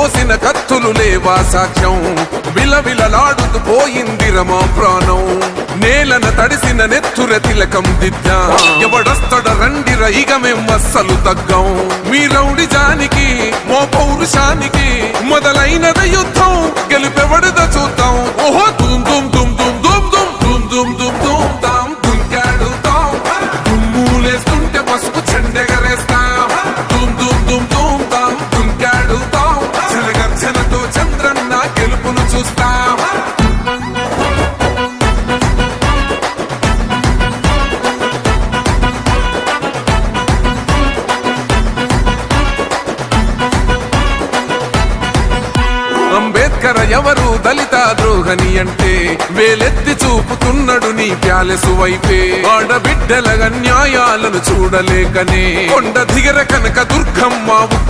కోసిన కత్తులు లేవా సాక్ష్యం? విలవిలలాడుతూ పోయింది రమా ప్రాణం. నేలన తడిసిన నెత్తుర తిలకం దిద్దా. ఎవడొస్తడ రండిర ఇక మేం అస్సలు తగ్గం. మీ రౌడి జానికి మో చూస్తాం అంబేద్కర్ ఎవరు దళిత ద్రోహని అంటే వేలెత్తి చూపుతున్నాడు నీ ప్యాలెసు వైపే ఆడబిడ్డల అన్యాయాలను చూడలేకనే కొండ దిగర కనుక దుర్గ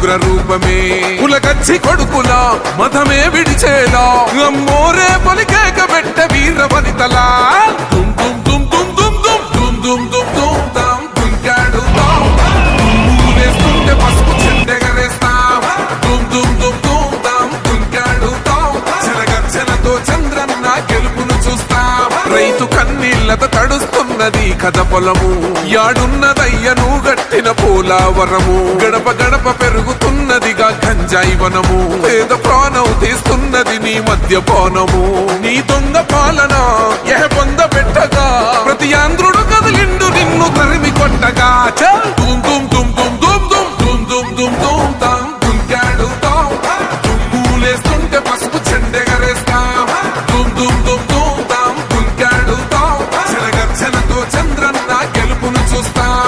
ఉగ్ర రూపమే. కులకచ్చి కొడుకులా మతమే విడిచేలా. అమ్మోరే పలికేక పెట్ట వీర వనితలా. కన్నీళ్ళతో కథ పొలము. యాడున్నదయ్యను గట్టిన పోలావరము. గడప గడప పెరుగుతున్నదిగా గంజాయి వనము. పేద ప్రాణం తీస్తున్నది నీ మద్యపానము. నీ దొంగ పా goosebumps